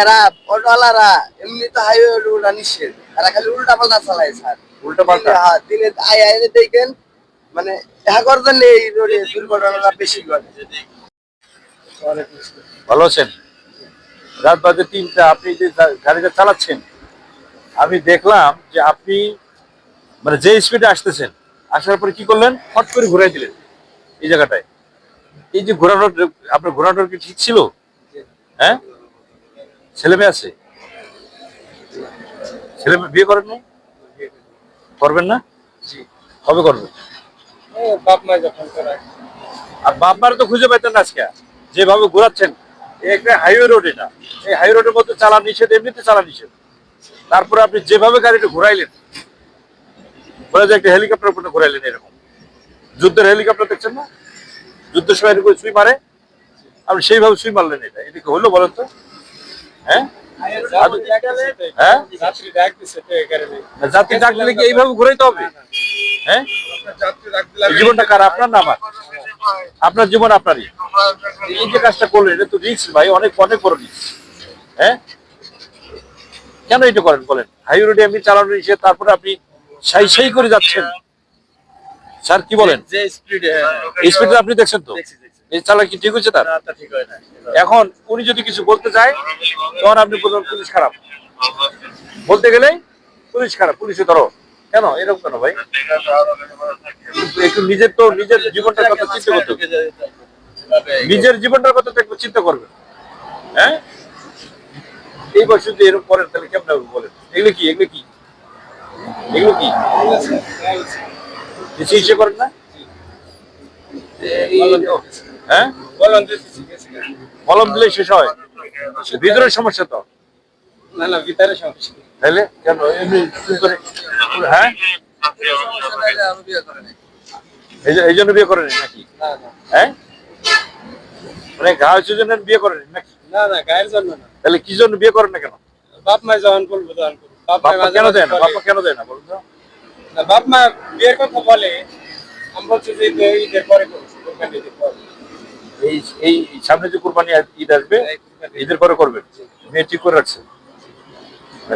এরা অটোওয়ালারা এমনি তো হাইওয়ে রোড নিষেধ। এরা খালি উল্টা পাল্টা চালায় স্যার। উল্টা পাল্টা? হ্যাঁ দিনে আই আইনে দেখেন মানে হ্যাঁ করতেন এই রোডে দুর্ঘটনাটা বেশি ঘটে। ভালো আছেন? রাত বাজে তিনটা আপনি যে গাড়িটা চালাচ্ছেন আমি দেখলাম যে আপনি মানে যে স্পিডে আসতেছেন আসার পরে কি করলেন? হট করে ঘুরাই দিলেন এই জায়গাটায়। এই যে ঘোরানোর আপনার ঘোরানোর কি ঠিক ছিল? হ্যাঁ? ছেলে মেয়ে আছে? ছেলে বিয়ে করেন নাই? করবেন না? কবে করবেন বাপ মা যখন করায়। আর তো খুঁজে পেতেন আজকে। যেভাবে ঘোরাচ্ছেন একটা হাইওয়ে রোড এটা। এই হাইওয়ে রোডের মধ্যে চালা নিষেধ এমনিতে চালা নিষেধ। তারপরে আপনি যেভাবে গাড়িটা ঘোরাইলেন ঘোরা যে একটা হেলিকপ্টার উপরে ঘোরাইলেন এরকম। যুদ্ধের হেলিকপ্টার দেখছেন না? যুদ্ধের সময় এরকম সুই মারে। আপনি সেইভাবে সুই মারলেন এটা। এটা কি হলো বলেন তো? হ্যাঁ? হ্যাঁ? যাত্রী ডাক যাত্রী ডাক দিলে কি এইভাবে ঘুরাইতে হবে? হ্যাঁ? জীবনটা কার? আপনার না আমার? আপনার জীবন আপনারই। এই যে কাজটা করলেন এটা তো রিস্ক ভাই অনেক অনেক বড় রিস্ক হ্যাঁ? কেন এটা করেন বলেন? হাই রোডে আপনি চালানো নিষেধ তারপরে আপনি সাই সাই করে যাচ্ছেন। স্যার কি বলেন? স্পিডে স্পিডে আপনি দেখছেন তো? এই চালা কি ঠিক হচ্ছে তার? ঠিক এখন উনি যদি কিছু বলতে চায় তখন আপনি বলবেন পুলিশ খারাপ। বলতে গেলেই পুলিশ খারাপ পুলিশে ধরো। কেন? এরকম কেন ভাই? একটু নিজের তো নিজের জীবনটার কথা চিন্তা করতে নিজের জীবনটার কথা তো একটু চিন্তা করবেন। হ্যাঁ? এই বয়সে যদি এরকম করেন তাহলে কেমন হবে বলেন? এগুলো কি? এগুলো কি? এগুলো কি? ইসে করেন না? হ্যাঁ? যে দিলে শেষ হয়। ভিতরের সমস্যা তো। না না ভিতরে সমস্যা তাহলে কেন? এমনি হ্যাঁ? এই জন্য বিয়ে করেন নাকি? হ্যাঁ? মানে ঘা জন্য বিয়ে করেন নাকি? না না গায়ের জন্য না। তাহলে কি জন্য বিয়ে করেন না কেন? বাপ মা যখন বলব তখন। বাপ কেন দেয় না। বাপ্পা কেন দেয় না বলুন তো। বাপ মা বিয়ের কথা বলে আমি বলছি যে ঈদের পরে। এই এই সামনে যে কুরবানি আস- ঈদ আসবে ঈদের পরে করবেন মেয়ে ঠিক করে রাখছে।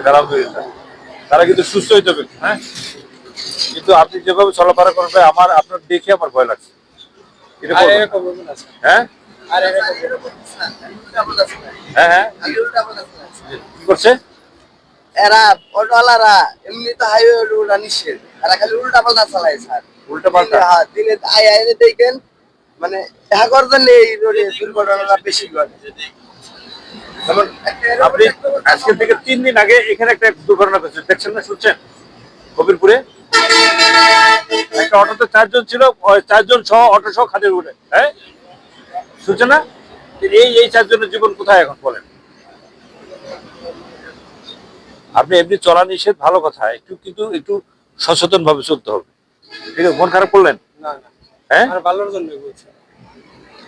আলহামদুলিল্লাহ। তারা কিন্তু সুস্থ হইতে হবে হ্যাঁ? কিন্তু আপনি যেভাবে চলাফেরা করবে আমার আপনার দেখে আমার ভয় লাগছে। করবেন। হ্যাঁ। হ্যাঁ হ্যাঁ। কি করছে? এরা অটোওয়ালারা এমনি তো হাইওয়ে নিষেধ। এরা খালি উল্টা পাল্টা চালায় স্যার। উল্টা পাল্টা? হ্যাঁ দিনে আই আইনে দেখেন মানে হ্যাঁ করতেন এই রোডে দুর্ঘটনাটা বেশি ঘটে। আপনি আজকে থেকে তিন দিন আগে এখানে একটা দুর্ঘটনা ঘটেছে, দেখছেন না, শুনছেন? কবিরপুরে। একটা অটোতে চারজন ছিল চারজন সহ অটো সহ খাদের উঠে হ্যাঁ? শুনছেন না? এই এই চারজনের জীবন কোথায় এখন, বলেন? আপনি এমনি চলা নিষেধ, ভালো কথা, একটু, কিন্তু একটু সচেতন ভাবে চলতে হবে। ঠিক আছে, মন খারাপ করলেন? না না। হ্যাঁ? আর ভালোর জন্য বলছি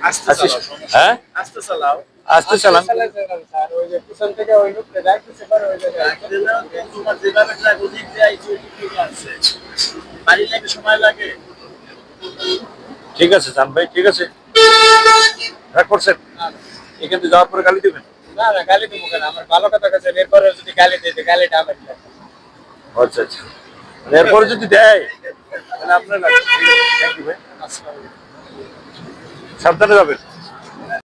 আস্তে আচ্ছা চালাও হ্যাঁ? আস্তে চালাও। আসতে চালান। চালাই চালাই স্যার ওই যে পিছন থেকে ওই লোকটা ডাকতেছে পরে ওই জায়গায় তোমার যেভাবে ট্রাক ওদিক দিয়ে আইছে ওদিক থেকে আসছে। বাড়ি লাগে সময় লাগে। ঠিক আছে জান ভাই ঠিক আছে। করছেন? এখান থেকে যাওয়ার পরে গালি দিবেন? না না গালি দেবো কেন? আমার ভালো কথা কাছে এরপরে যদি গালি দিতে গালিটা আমার আচ্ছা আচ্ছা। মানে এরপরে যদি দেয় তাহলে আপনার লাগবে থ্যাংক ইউ ভাই। সাবধানে যাবেন।